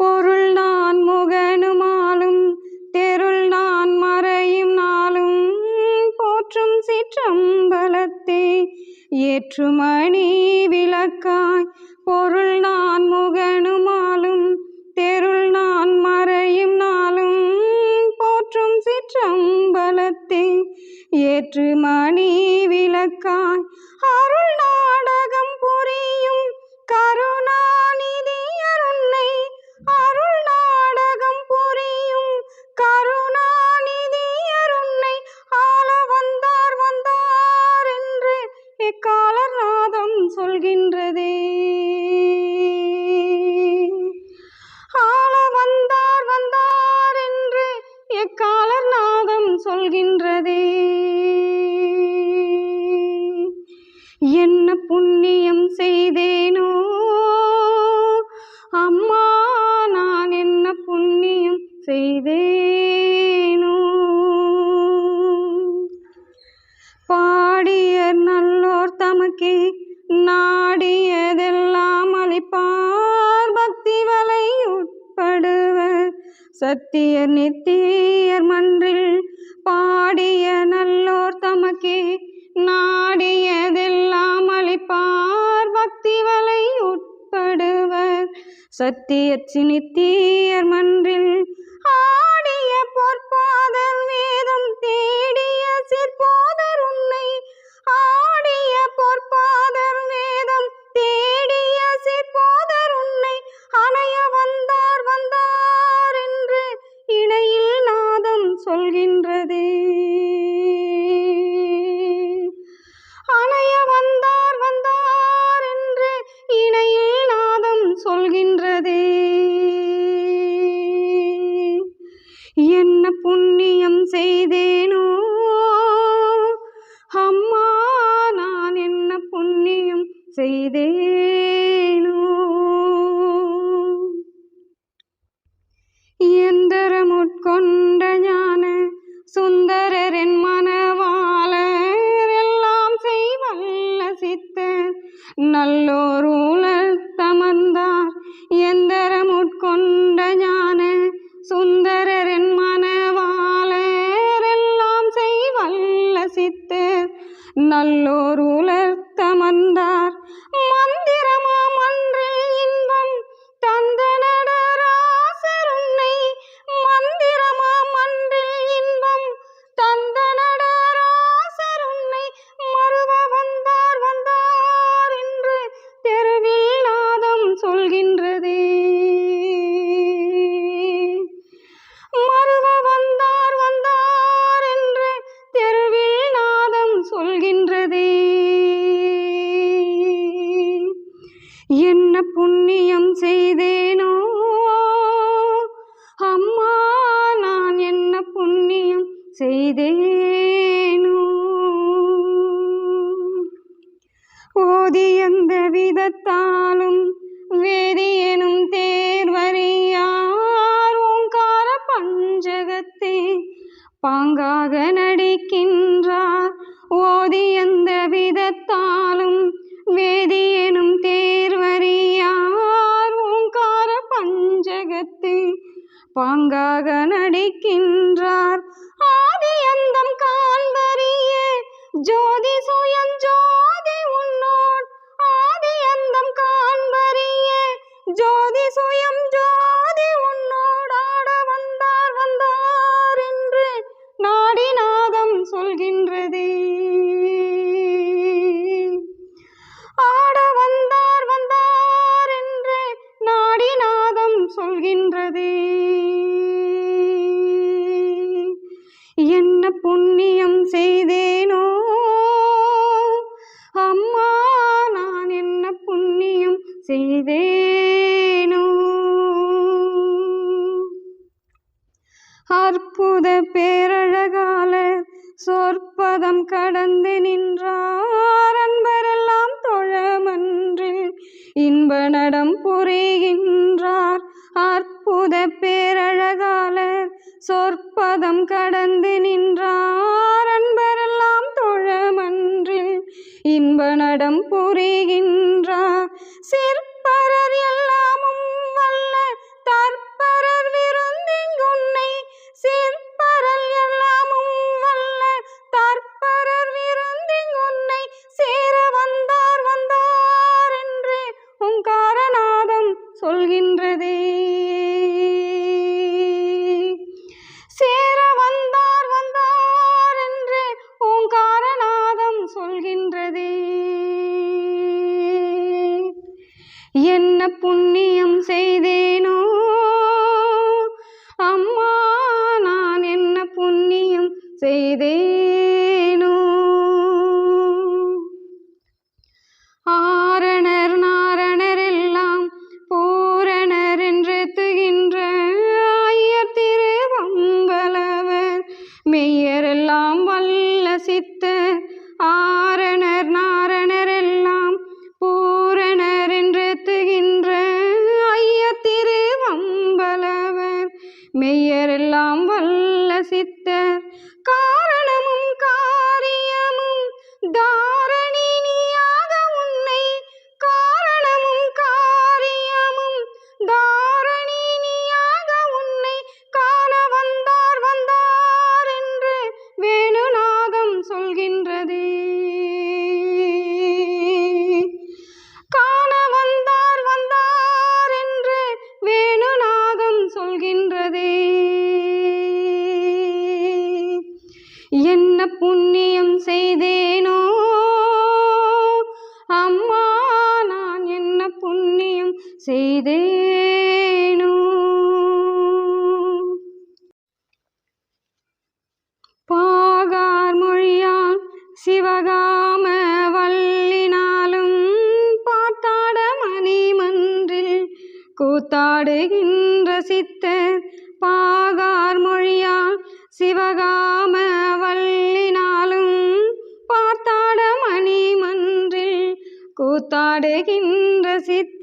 பொருள் நான் முகனுமாலும் தெருள் நான் மறையும் நாளும் போற்றும் சிற்றம்பலத்தே ஏற்றுமணி விளக்காய் எக்காலர் நாதம் சொல்கின்றதே. என்ன புண்ணியம் செய்தேனோ? அம்மா நான் என்ன புண்ணியம் செய்தேன்? சத்தியர் நித்தியர் மன்றில் பாடிய நல்லோர் தமக்கே நாடியதெல்லாம் அளிப்பார். பக்தி வலை உட்படுவர். சத்தியச்சி நித்தியர் மன்றில் சொல்கின்றதே. அணைய வந்தார் வந்தார் என்று இணையில் நாதம் சொல்கின்றதே. என்ன புண்ணியம் செய்தேனோ அம்மா நான் என்ன புண்ணியம் செய்தேன். நல்லோர் விதத்தாலும் வேதியனும் தேர்வறியார் ஓங்கார பஞ்சகத்தே. பாங்காக நடிக்கின்றார் ஓதி எந்த விதத்தாலும் வேதியனும் தேர்வறியார் ஓங்கார பஞ்சகத்தே. பாங்காக நடிக்கின்றார் ஆதி அந்தம் காண்பறிய. ஜோதி சுயஞ்சோதி ஜோதி ஜோதி சுயம் ஜோதி உன்னோடாட வந்தார் வந்தார் என்று நாடிநாதம் சொல்கின்றது. ஆட வந்தார் வந்தார் நாடிநாதம் சொல்கின்றது. என்ன புண்ணியம் செய்தேனோ அம்மா நான் என்ன புண்ணியம் செய்தேன்? harpo சொல்கின்றதே. சேர வந்தார் வந்தார் என்று உன் காரநாதம் சொல்கின்றதே. என்ன புண்ணியம் செய்தேனோ அம்மா நான் என்ன புண்ணியம் செய்தேன். may சொல்கின்றதே. என்ன புண்ணியம் செய்தேனோ? அம்மா நான் என்ன புண்ணியம் செய்தேனோ? பாகார் மொழியால் சிவகாம வல்லினாலும் பார்த்தாட மணிமன்றில் கூத்தாடுகிற சிந்தித்து பாகார் மொழியால் சிவகாம வல்லினாலும் பார்த்தாட மணி மன்றில் கூத்தாடுகின்ற சித்த